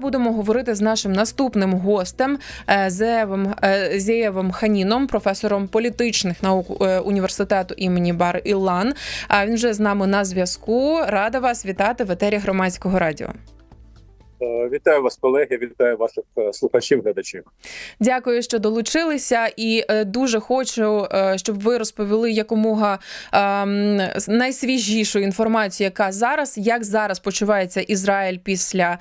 Будемо говорити з нашим наступним гостем Зевом Зеєвим, е, Ханіном, професором політичних наук е, університету імені Бар Ілан. А він вже з нами на зв'язку. Рада вас вітати в етері громадського радіо. Е, Вітаю вас, колеги. Вітаю ваших е, слухачів, глядачів. Дякую, що долучилися, і е, дуже хочу, щоб ви розповіли якомога ем, найсвіжішу інформацію, яка зараз як зараз почувається Ізраїль після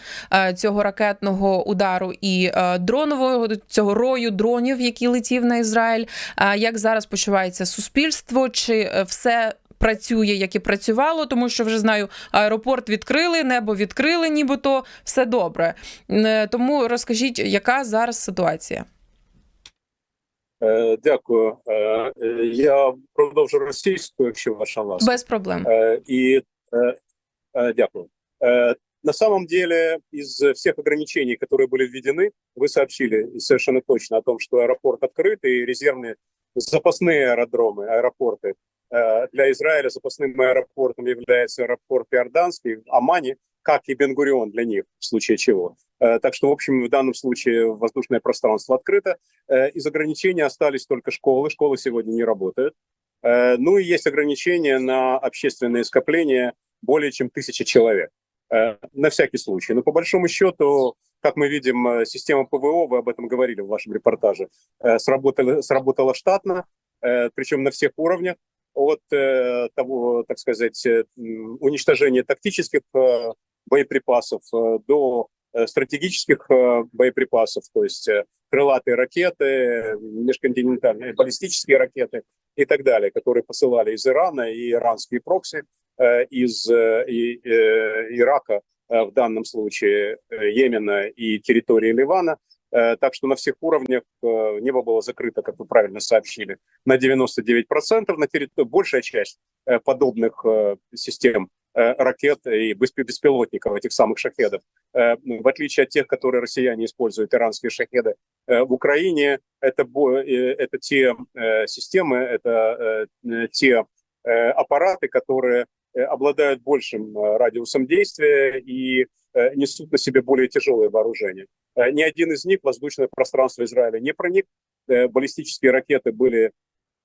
цього ракетного удару і дронового цього рою дронів, який летів на Ізраїль. Е, як зараз почувається суспільство? Чи все? Працює, як і працювало, тому що вже знаю, аеропорт відкрили, небо відкрили, нібито все добре. Е, Тому розкажіть, яка зараз ситуація? Е, Дякую. Е, е, Я продовжу російською, якщо ваша ласка. Без проблем. Э, И э, э, дякую. Э, На самом деле, из всех ограничений, которые были введены, вы сообщили совершенно точно о том, что аэропорт открыт и резервные запасные аэродромы, аэропорты э, для Израиля запасным аэропортом является аэропорт Иорданский в Амане, как и Бенгурион для них, в случае чего. Э, Так что, в общем, в данном случае воздушное пространство открыто. Э, Из ограничений остались только школы. Школы сегодня не работают. Э, Ну и есть ограничения на общественные скопления более чем тысяча человек. Э, На всякий случай. Но по большому счету, как мы видим, э, система ПВО, вы об этом говорили в вашем репортаже, э, сработала, сработала штатно, э, причем на всех уровнях. От э, того, так сказать, э, уничтожения тактических э, боеприпасов до стратегических боеприпасов, то есть крылатые ракеты, межконтинентальные баллистические ракеты и так далее, которые посылали из Ирана и иранские прокси из Ирака, в данном случае Йемена и территории Ливана. Э, Так что на всех уровнях э, небо было закрыто, как вы правильно сообщили, на 99%. На территории большая часть э, подобных систем ракет и беспи- беспилотников, этих самых шахедов, в отличие от тех, которые россияне используют, иранские шахеды, в Украине это, это те системы, это те аппараты, которые обладают большим радиусом действия и несут на себе более тяжелые вооружения. Э, Ни один из них в воздушное пространство Израиля не проник. Э, Баллистические ракеты были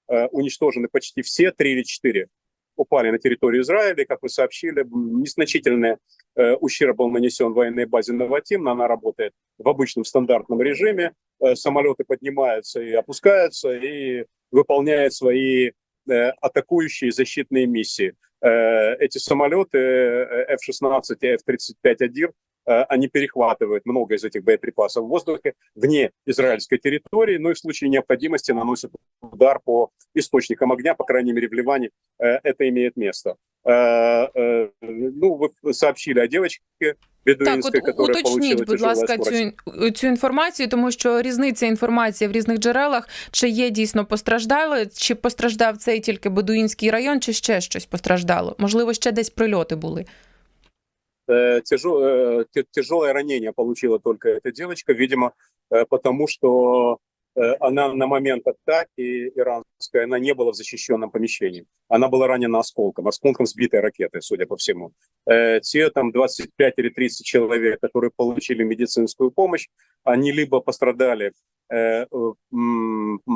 э, уничтожены почти все, три или четыре упали на территорию Израиля. Как вы сообщили, незначительный э, ущерб был нанесен военной базе Новотим, но она работает в обычном стандартном режиме. Э, Самолеты поднимаются и опускаются, и выполняют свои э, атакующие защитные миссии. Эти самолеты э, F-16 и F-35-1 э, они перехватывают много из этих боеприпасов в воздухе вне израильской территории, ну и в случае необходимости наносят удар по источникам огня, по крайней мере в Ливане э, это имеет место. Э, э, Ну, вы сообщили о девочке Так, бедуинской, от которая уточніть, получила будь тяжелое ласка, скоростное цю, цю інформацію, тому що різниця інформації в різних джерелах, чи є дійсно постраждали, чи постраждав цей тільки Бедуїнський район, чи ще щось постраждало? Можливо, ще десь прильоти були. Э, тяжел- э, тяжелое ранение получила только эта девочка, видимо, э, потому что она на момент атаки иранской, она не была в защищенном помещении. Она была ранена осколком, осколком сбитой ракеты, судя по всему. Те там 25 или 30 человек, которые получили медицинскую помощь, они либо пострадали,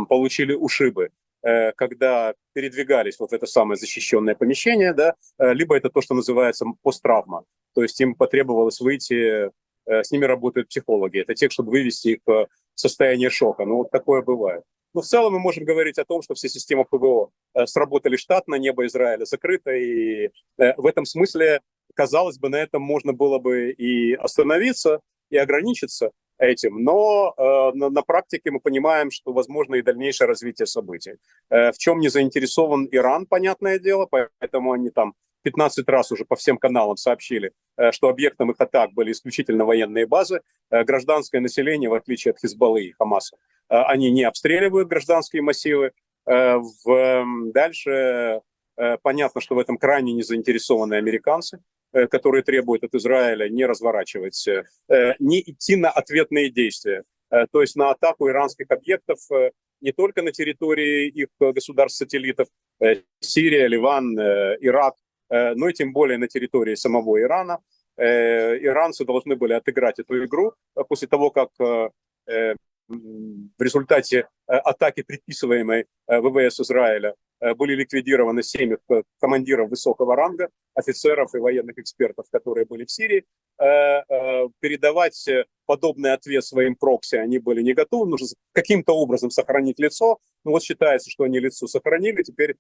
получили ушибы, когда передвигались вот в это самое защищенное помещение, да, либо это то, что называется посттравма. То есть им потребовалось выйти, э, с ними работают психологи. Это те, чтобы вывести их э, в состояние шока. Ну, вот такое бывает. Но в целом мы можем говорить о том, что все системы ПВО э, сработали штатно, небо Израиля закрыто, и в этом смысле, казалось бы, на этом можно было бы и остановиться, и ограничиться этим, но э, на, на практике мы понимаем, что возможно и дальнейшее развитие событий. Э, в чем не заинтересован Иран, понятное дело, поэтому они там 15 раз уже по всем каналам сообщили, э, что объектом их атак были исключительно военные базы. Э, Гражданское население, в отличие от Хизбаллы и Хамаса, э, они не обстреливают гражданские массивы. Э, в- м, Дальше э, понятно, что в этом крайне не заинтересованы американцы, э, которые требуют от Израиля не разворачивать, э, э, не идти на ответные действия, Э, то есть на атаку иранских объектов э, не только на территории их э, государств-сателлитов, э, Сирия, Ливан, э, Ирак, э, но и тем более на территории самого Ирана. э, иранцы должны были отыграть эту игру э, после того, как э, э, в результате э, атаки, предписываемой э, ВВС Израиля, э, были ликвидированы семь командиров высокого ранга, офицеров и военных экспертов, которые были в Сирии. Передавать подобный ответ своим прокси они были не готовы. Нужно каким-то образом сохранить лицо. Ну вот считается, что они лицо сохранили. Теперь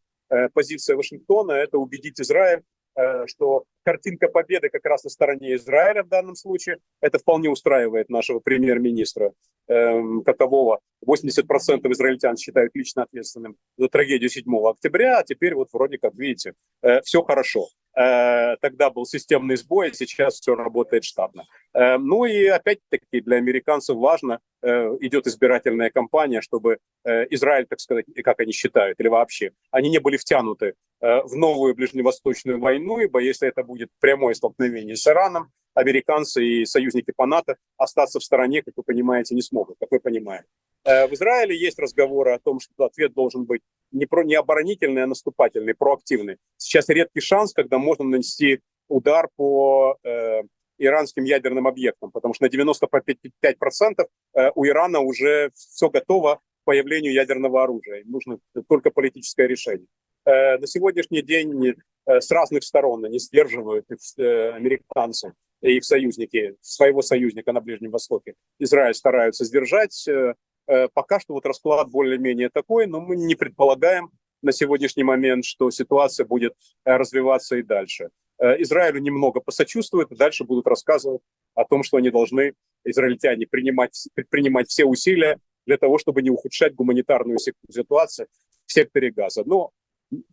позиция Вашингтона – это убедить Израиль Э, что картинка победы как раз на стороне Израиля в данном случае. Это вполне устраивает нашего премьер-министра эм, Котового. 80% израильтян считают лично ответственным за трагедию 7 октября, а теперь вот вроде как, видите, э, все хорошо. Э, тогда был системный сбой, сейчас все работает штатно. Ну и опять-таки для американцев важно, идет избирательная кампания, чтобы Израиль, так сказать, как они считают, или вообще, они не были втянуты в новую ближневосточную войну, ибо если это будет прямое столкновение с Ираном, американцы и союзники по НАТО остаться в стороне, как вы понимаете, не смогут, как вы понимаете. В Израиле есть разговоры о том, что ответ должен быть не, про, не оборонительный, а наступательный, проактивный. Сейчас редкий шанс, когда можно нанести удар по э, иранским ядерным объектам, потому что на 95% э, у Ирана уже все готово к появлению ядерного оружия. Нужно только политическое решение. Э, на сегодняшний день э, с разных сторон они сдерживают э, американцев их союзники, своего союзника на Ближнем Востоке. Израиль стараются сдержать. Э, э, пока что вот расклад более-менее такой, но мы не предполагаем на сегодняшний момент, что ситуация будет э, развиваться и дальше. Израилю немного посочувствуют, и дальше будут рассказывать о том, что они должны, израильтяне, принимать, предпринимать все усилия для того, чтобы не ухудшать гуманитарную ситуацию в секторе газа. Но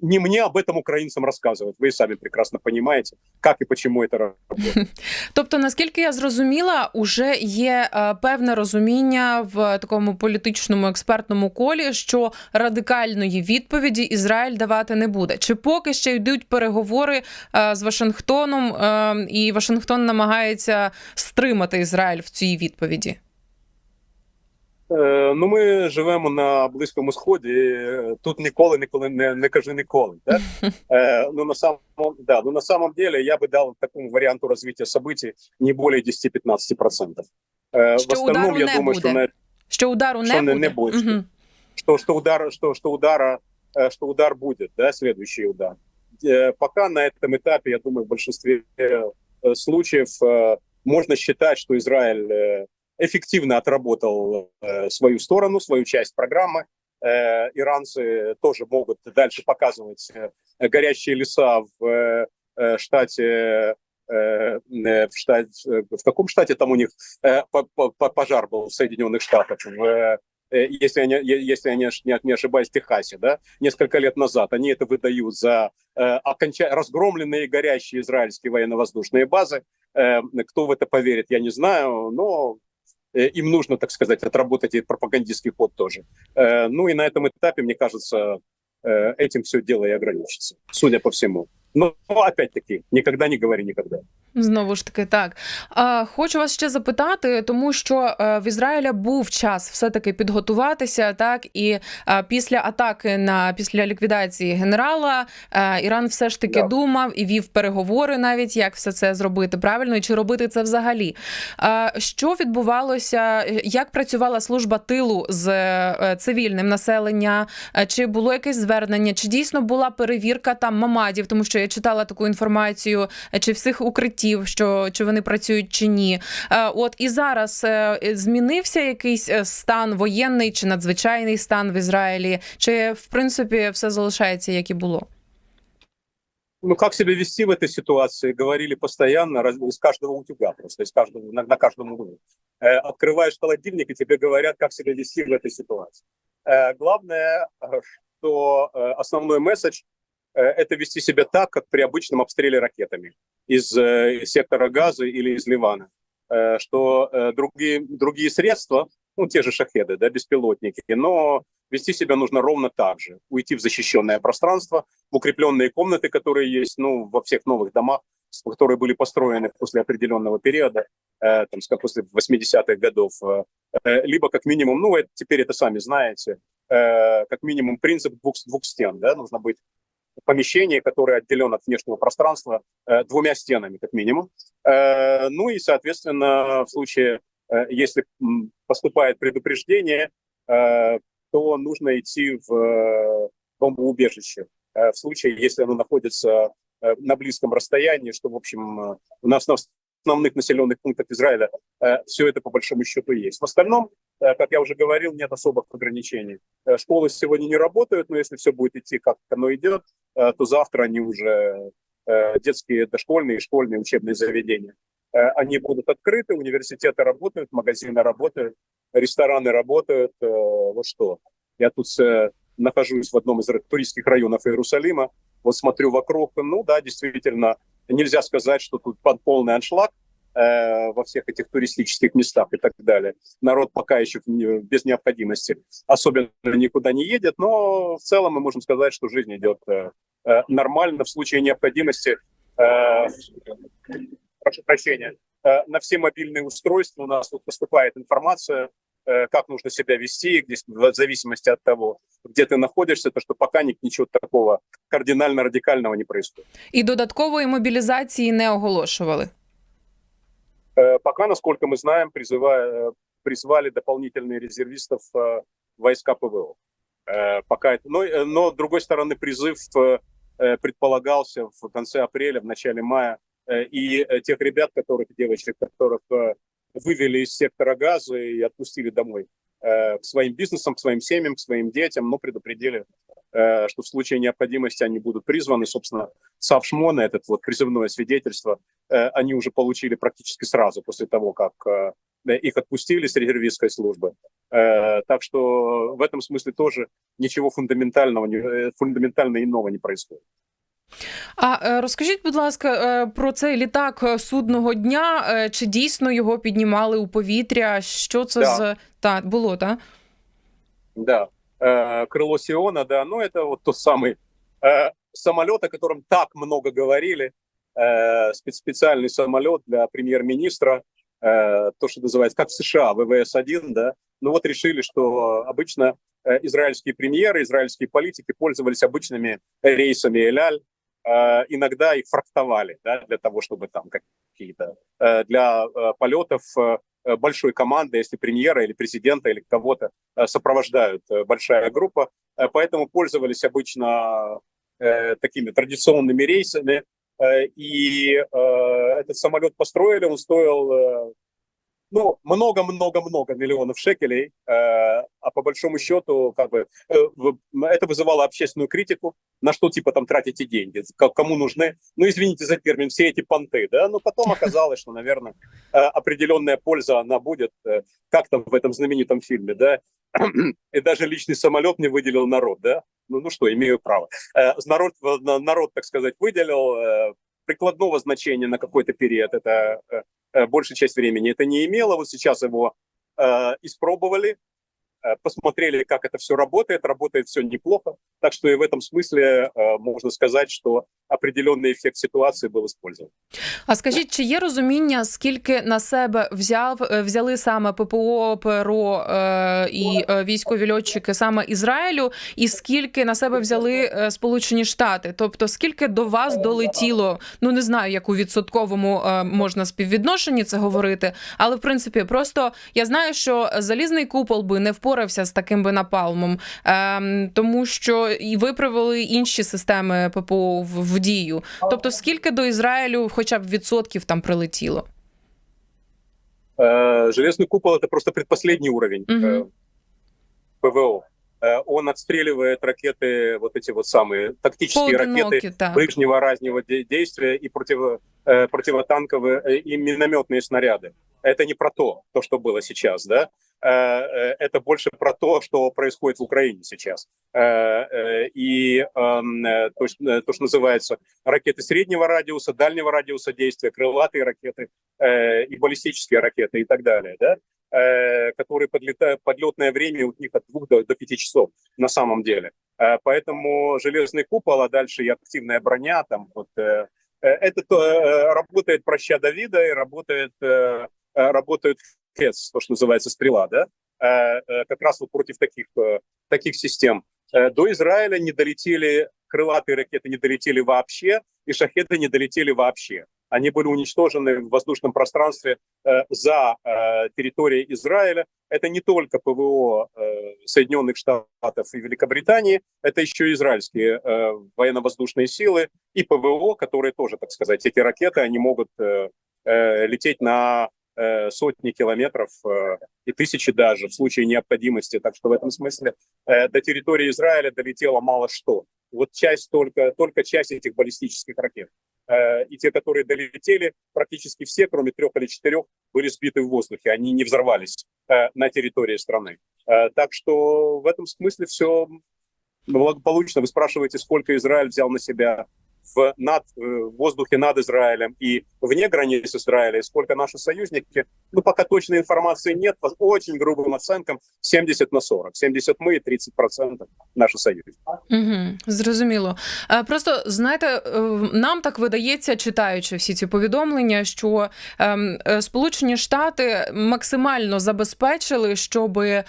не мне об этом українцям розказувати. Ви самі прекрасно розумієте, як і чому це робить. Тобто, наскільки я зрозуміла, уже є е, певне розуміння в такому політичному експертному колі, що радикальної відповіді Ізраїль давати не буде. Чи поки ще йдуть переговори е, з Вашингтоном, е, і Вашингтон намагається стримати Ізраїль в цій відповіді? Е, ну, ми живемо на близькому сході. Тут ніколи, ніколи не не кажи ніколи. Да? Е, ну на самом да, ну на самом деле я би дав такому варіанту розвиття событий не більше 10-15%. Е, що в остальном, я думаю, буде. що на що удару що не, не, буде. не Угу. Что, что удар, что, что удара, что удар будет, да, следующий удар. Пока на этом этапе, я думаю, в большинстве случаев можно считать, что Израиль эффективно отработал э, свою сторону, свою часть программы. Э, иранцы тоже могут дальше показывать э, горящие леса в штате в штате, в каком штате там у них пожар был в Соединенных Штатах, в, если я, не, если я не, не ошибаюсь, в Техасе, да, несколько лет назад. Они это выдают за оконча... разгромленные горящие израильские военно-воздушные базы. Кто в это поверит, я не знаю, но Э, им нужно, так сказать, отработать этот пропагандистский ход тоже. Э, ну и на этом этапе, мне кажется, э, этим все дело и ограничится, судя по всему. Но опять-таки, никогда не говори никогда. Знову ж таки, так хочу вас ще запитати, тому що е, в Ізраїля був час все таки підготуватися. Так і після атаки на після ліквідації генерала е, Іран все ж таки yeah. думав і вів переговори, навіть як все це зробити правильно і чи робити це взагалі. Що відбувалося? Як працювала служба тилу з е, цивільним населення? Чи було якесь звернення? Чи дійсно була перевірка там мамадів? Тому що читала таку інформацію, чи всіх укриттів? фахівців, що чи вони працюють чи ні. Е, от і зараз е, змінився якийсь е, стан воєнний чи надзвичайний стан в Ізраїлі, чи в принципі все залишається як і було. ну, как себя вести в этой ситуации, говорили постоянно, из каждого утюга просто, из каждого, на, на каждом углу. Э, открываешь холодильник, и тебе говорят, как себя вести в этой ситуации. Э, главное, что э, основной месседж Э, это вести себя так, как при обычном обстреле ракетами из э, сектора Газа или из Ливана. Э, что другие, другие средства, ну, те же шахеды, да, беспилотники, но вести себя нужно ровно так же. Уйти в защищенное пространство, в укрепленные комнаты, которые есть ну, во всех новых домах, которые были построены после определенного периода, э, там, после 80-х годов, э, либо как минимум, ну, это, теперь это сами знаете, э, как минимум принцип двух, двух стен, да, нужно быть помещение, которое отделено от внешнего пространства э, двумя стенами, как минимум. Э, ну и, соответственно, в случае, э, если поступает предупреждение, то нужно идти в бомбоубежище. В случае, если оно находится на близком расстоянии, что, в общем, у нас на основных населенных пунктах Израиля все это по большому счету есть. В остальном, как я уже говорил, нет особых ограничений. Э, школы сегодня не работают, но если все будет идти, как оно идет, э, то завтра они уже э, детские, дошкольные, и школьные учебные заведения. Э, они будут открыты, университеты работают, магазины работают, рестораны работают. Э, вот что. Я тут э, нахожусь в одном из туристских районов Иерусалима, вот смотрю вокруг, ну да, действительно, нельзя сказать, что тут под полный аншлаг э, во всех этих туристических местах и так далее. Народ пока еще не- без необходимости особенно никуда не едет, но в целом мы можем сказать, что жизнь идет э, э, нормально. В случае необходимости, э, прошу прощения, э, на все мобильные устройства у нас тут поступает информация, э, как нужно себя вести, где, в зависимости от того, где ты находишься, то что пока ни- ничего такого кардинально радикального не происходит. І додаткової мобілізації не оголошували. Э, Пока, насколько мы знаем, призывая, призвали дополнительные резервистов э, войска ПВО. Э, Пока это, но, э, но, с другой стороны, призыв э, э, предполагался в конце апреля, в начале мая. Э, И э, тех ребят, которых, девочек, которых э, вывели из сектора газа и отпустили домой э, к своим бизнесам, к своим семьям, к своим детям, но предупредили, э, что в случае необходимости они будут призваны. Собственно, Савшмона, этот вот призывное свидетельство, э, они уже получили практически сразу после того, как э, их отпустили с резервистской службы. Э, Так что в этом смысле тоже ничего фундаментального, э, фундаментально иного не происходит. А е, розкажіть, будь ласка, е, про цей літак е, судного дня. Е, Чи дійсно його піднімали у повітря? Що це Да. з та було, так? Да, Э, крыло Сиона, да, ну это вот тот самый э, самолет, о котором так много говорили, Э, спе- специальный самолет для премьер-министра, э, то, что называется, как в США, ВВС-1, да, ну вот решили, что обычно э, израильские премьеры, израильские политики пользовались обычными рейсами Эляль, Э, иногда их фрахтовали, да, для того, чтобы там какие-то, э, для э, полетов э, э, большой команды, если премьера или президента или кого-то э, сопровождают э, большая группа, Э, поэтому пользовались обычно э, такими традиционными рейсами. Э, И э, этот самолет построили, он стоил э, ну, много-много-много миллионов шекелей, э, а по большому счету, как бы, э, это вызывало общественную критику, на что, типа, там тратите деньги, кому нужны, ну, извините за термин, все эти понты, да, но потом оказалось, что, наверное, э, определенная польза, она будет, э, как там в этом знаменитом фильме, да, и даже личный самолет мне выделил народ, да, ну, ну что, имею право. Э, Народ, на- народ, так сказать, выделил, э, прикладного значения на какой-то период, это э, э, большая часть времени это не имело. Вот сейчас его э, испробовали, посмотрели, как это все работает. Работает все неплохо. Так что и в этом смысле э, можно сказать, что определенный эффект ситуации был использован. А скажіть, чи є розуміння, скільки на себе взяв е, взяли саме ППО, ПРО е, і е, військові льотчики саме Ізраїлю, і скільки на себе взяли е, Сполучені Штати? Тобто, скільки до вас долетіло? Ну не знаю, як у відсотковому е, можна співвідношенні це говорити, але в принципі, просто я знаю, що залізний купол би не впорався з таким би напалмом, е, тому що і ви привели інші системи ППО в, в дію. Тобто, скільки до Ізраїлю, хоча б відсотків там прилетіло? Э, Железный купол это просто предпоследний уровень Мгм. э, ПВО. Э, Он отстреливает ракеты, вот эти вот самые тактические ракеты Поодинокі, так. ближнего раннего де- действия и против, э, противотанковые э, и минометные снаряды. Это не про то, то, что было сейчас, да. Э, э, Это больше про то, что происходит в Украине сейчас. Э, И эм, то, что называется ракеты среднего радиуса, дальнего радиуса действия, крылатые ракеты и баллистические ракеты и так далее, да, которые подлетают, подлетное время у них от двух до, до пяти часов на самом деле. Поэтому железный купол, а дальше и активная броня, там вот это то, работает проща Давида и работает, э, работает ХЭС, то, что называется стрела, да, Э, э, как раз вот против таких, таких систем. До Израиля не долетели крылатые ракеты не долетели вообще, и шахеды не долетели вообще. Они были уничтожены в воздушном пространстве за территорией Израиля. Это не только ПВО Соединенных Штатов и Великобритании, это еще и израильские военно-воздушные силы и ПВО, которые тоже, так сказать, эти ракеты, они могут лететь на э, сотни километров э, и тысячи даже в случае необходимости. Так что в этом смысле э, до территории Израиля долетело мало что. Вот часть только, только часть этих баллистических ракет. И те, которые долетели, практически все, кроме трех или четырех, были сбиты в воздухе. Они не взорвались на территории страны. Так что в этом смысле все благополучно. Вы спрашиваете, сколько Израиль взял на себя в, над, э, в воздухе над Израилем и вне границ Израиля, и сколько наши союзники, ну, пока точной информации нет, по очень грубым оценкам 70 на 40. 70 мы и 30% наші союзники. Угу, зрозуміло. Е, Просто знаєте, е, нам так видається, читаючи всі ці повідомлення, що ем, е, Сполучені Штати максимально забезпечили, щоб е,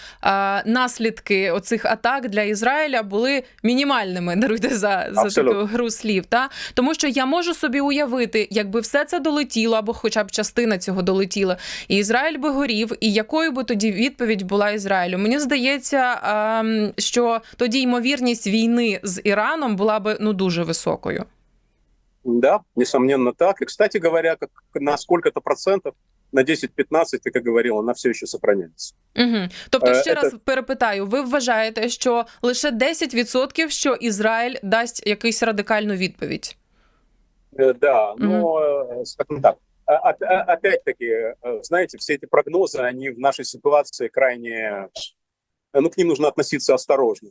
наслідки оцих атак для Ізраїля були мінімальними. Даруйте за, за Абсолютно. таку гру слів. Та Тому, що я можу собі уявити, якби все це долетіло, або хоча б частина цього долетіла, і Ізраїль би горів, і якою би тоді відповідь була Ізраїлю? Мені здається, ем, що тоді ймовірність війни з Іраном була би ну дуже високою. Да, несомненно так. И, кстати говоря, как на сколько-то процентов, на 10-15, ты как говорил, она все еще сохраняется. Угу. Тобто, Е, ще це- раз перепитаю: ви вважаєте, що лише 10% що Ізраїль дасть якусь радикальну відповідь? Э, Да, но, э, скажем так, а- а- а- опять-таки, э, знаете, все эти прогнозы, они в нашей ситуации крайне, э, ну, к ним нужно относиться осторожно.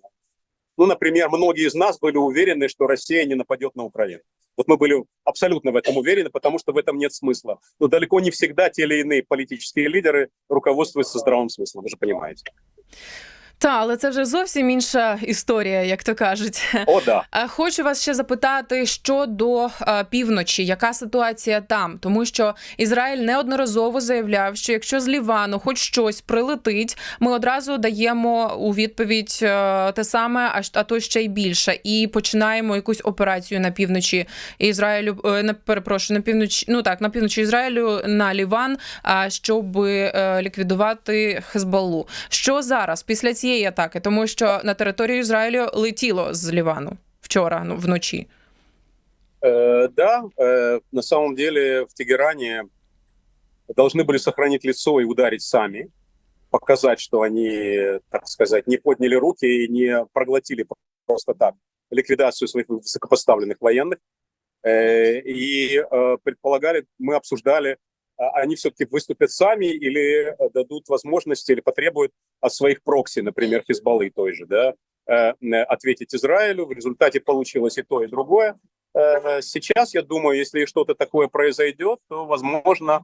Ну, например, многие из нас были уверены, что Россия не нападет на Украину. Вот мы были абсолютно в этом уверены, потому что в этом нет смысла. Но далеко не всегда те или иные политические лидеры руководствуются здравым смыслом, вы же понимаете. Та, але це вже зовсім інша історія, як то кажуть. О, да. Хочу вас ще запитати щодо півночі, яка ситуація там, тому що Ізраїль неодноразово заявляв, що якщо з Лівану хоч щось прилетить, ми одразу даємо у відповідь е, те саме, а, то ще й більше, і починаємо якусь операцію на півночі Ізраїлю. е, На перепрошую, на півночі, ну так на півночі Ізраїлю на Ліван, щоб е, ліквідувати Хезбаллу. Що зараз після цієї атаки, тому що на територію Ізраїлю летіло з Лівану вчора, ну вночі. Э, да, э, на самом деле в Тегеране должны были сохранить лицо и ударить сами, показать, что они, так сказать, не подняли руки и не проглотили просто так ликвидацию своих высокопоставленных военных. Э, и э, предполагали, мы обсуждали, а они все-таки выступят сами или э, дадут возможности или потребуют от своих прокси, например, Хизбаллы той же, да, э, э, ответить Израилю. В результате получилось и то, и другое. Сейчас, я думаю, если что-то такое произойдет, то, возможно,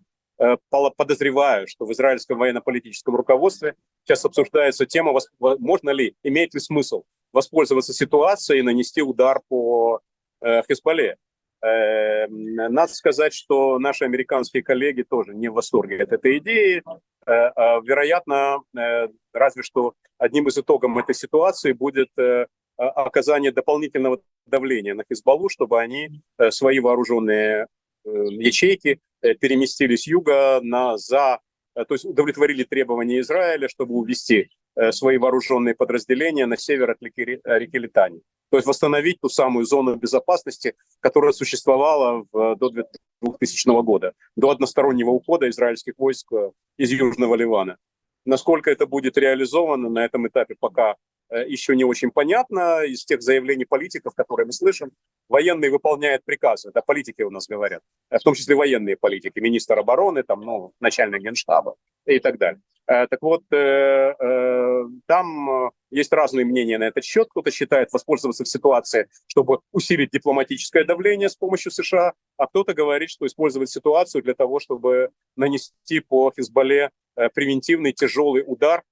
подозреваю, что в израильском военно-политическом руководстве сейчас обсуждается тема, можно ли, имеет ли смысл воспользоваться ситуацией и нанести удар по Хизбалле. Э, м, Надо сказать, что наши американские коллеги тоже не в восторге от этой идеи. Э, а, Вероятно, э, разве что одним из итогов этой ситуации будет э, а- оказание дополнительного давления на Хизбаллу, чтобы они свои вооруженные ячейки э, переместили с юга на за, то есть удовлетворили требования Израиля, чтобы увести свои вооруженные подразделения на север от реки, э, реки Литани. То есть восстановить ту самую зону безопасности, которая существовала в, до 2000 года, до одностороннего ухода израильских войск э, из Южного Ливана. Насколько это будет реализовано на этом этапе пока э, еще не очень понятно. Из тех заявлений политиков, которые мы слышим, военные выполняют приказы, да, политики у нас говорят, э, в том числе военные политики, министр обороны, там, ну, начальник генштаба и так далее. Э, Так вот, э, э, там э, есть разные мнения на этот счет. Кто-то считает воспользоваться в ситуации, чтобы усилить дипломатическое давление с помощью США, а кто-то говорит, что использовать ситуацию для того, чтобы нанести по Хизбалле э, превентивный тяжелый удар, Э,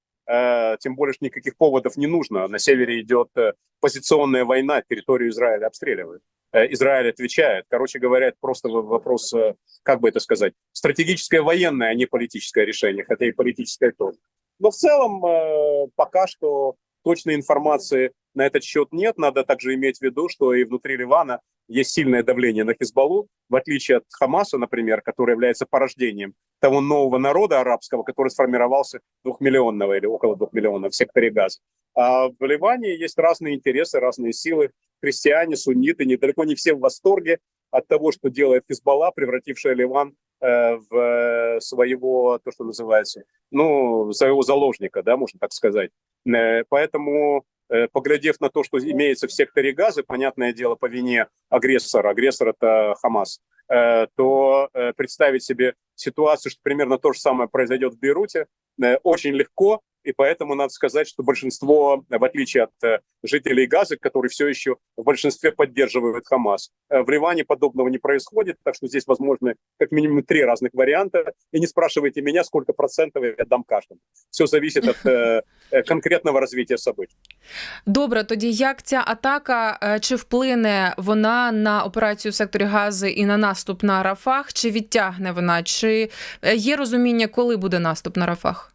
тем более, что никаких поводов не нужно. На севере идет э, позиционная война, территорию Израиля обстреливают. Э, Израиль отвечает. Короче говоря, это просто вопрос, э, как бы это сказать, стратегическое военное, а не политическое решение, хотя и политическое тоже. Но в целом э, пока что точной информации на этот счет нет. Надо также иметь в виду, что и внутри Ливана есть сильное давление на Хизбаллу, в отличие от Хамаса, например, который является порождением того нового народа арабского, который сформировался двухмиллионного или около двух миллионов в секторе Газа. А в Ливане есть разные интересы, разные силы. Христиане, сунниты, недалеко не все в восторге от того, что делает Хизбалла, превратившая Ливан э, в э, своего, то, что называется, ну, своего заложника, да, можно так сказать. Э, поэтому, поглядев на то, что имеется в секторе Газа, понятное дело, по вине агрессора, агрессор это Хамас, э, то э, представить себе ситуацию, что примерно то же самое произойдет в Бейруте, э, очень легко, и поэтому надо сказать, что большинство, в отличие от э, жителей Газы, которые все еще в большинстве поддерживают Хамас, э, в Ливане подобного не происходит, так что здесь возможны как минимум три разных варианта. И не спрашивайте меня, сколько процентов я дам каждому. Все зависит от э, э, конкретного развития событий. Добре, тоді як ця атака е, чи вплине вона на операцію в секторі Гази і на наступ на Рафах? Чи відтягне вона? Чи е, є розуміння, коли буде наступ на Рафах?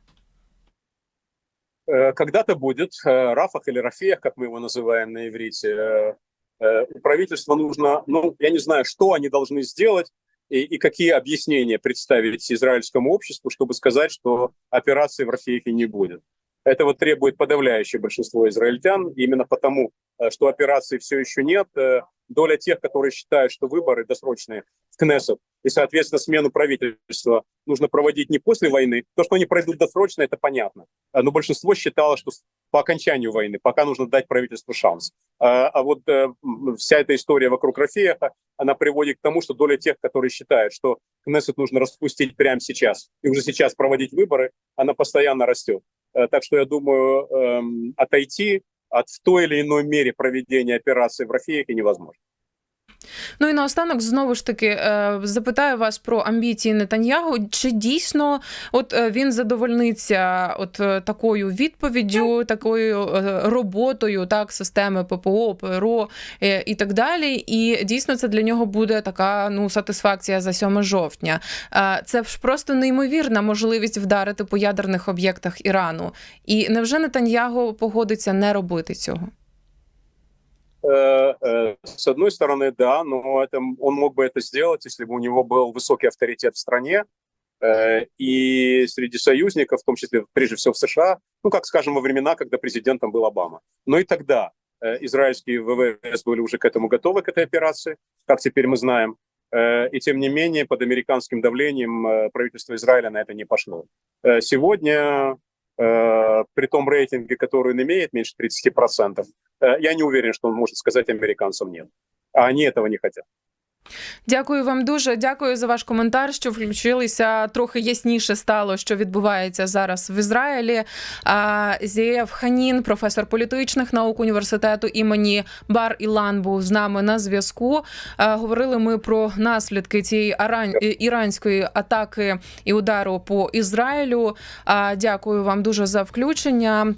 Э, Когда-то будет э, Рафах или Рафех, как мы его называем на иврите, э, у правительства нужно, ну, я не знаю, что они должны сделать и, и какие объяснения представить израильскому обществу, чтобы сказать, что операции в Рафехе не будет. Этого требует подавляющее большинство израильтян, именно потому, э, что операции все еще нет. Э, Доля тех, которые считают, что выборы досрочные в Кнессет и, соответственно, смену правительства нужно проводить не после войны. То, что они пройдут досрочно, это понятно. Э, Но большинство считало, что по окончанию войны, пока нужно дать правительству шанс. А вот вся эта история вокруг Рафеха, она приводит к тому, что доля тех, которые считают, что Кнессет нужно распустить прямо сейчас и уже сейчас проводить выборы, она постоянно растет. Э, Так что я думаю, эм, отойти от в той или иной мере проведения операции в Рафеевке невозможно. Ну і наостанок знову ж таки е, запитаю вас про амбіції Нетаньягу. Чи дійсно от е, він задовольниться от е, такою відповіддю, такою роботою, так, системи ППО, ПРО і так далі? І дійсно це для нього буде така ну сатисфакція за 7 жовтня. Це ж просто неймовірна можливість вдарити по ядерних об'єктах Ірану. І невже Нетаньягу погодиться не робити цього? Э, э, С одной стороны, да, но это, он мог бы это сделать, если бы у него был высокий авторитет в стране э, и среди союзников, в том числе, прежде всего, в США, ну, как, скажем, во времена, когда президентом был Обама. Но и тогда израильские ВВС были уже к этому готовы, к этой операции, как теперь мы знаем. И тем не менее, под американским давлением правительство Израиля на это не пошло. Сегодня, при том рейтинге, который он имеет, меньше 30%, Э, Я не уверен, что он может сказать американцам нет. А они этого не хотят. Дякую вам дуже. Дякую за ваш коментар, що включилися. Трохи ясніше стало, що відбувається зараз в Ізраїлі. Зієв Ханін, професор політичних наук університету імені Бар Ілан, був з нами на зв'язку. Говорили ми про наслідки цієї іранської атаки і удару по Ізраїлю. Дякую вам дуже за включення.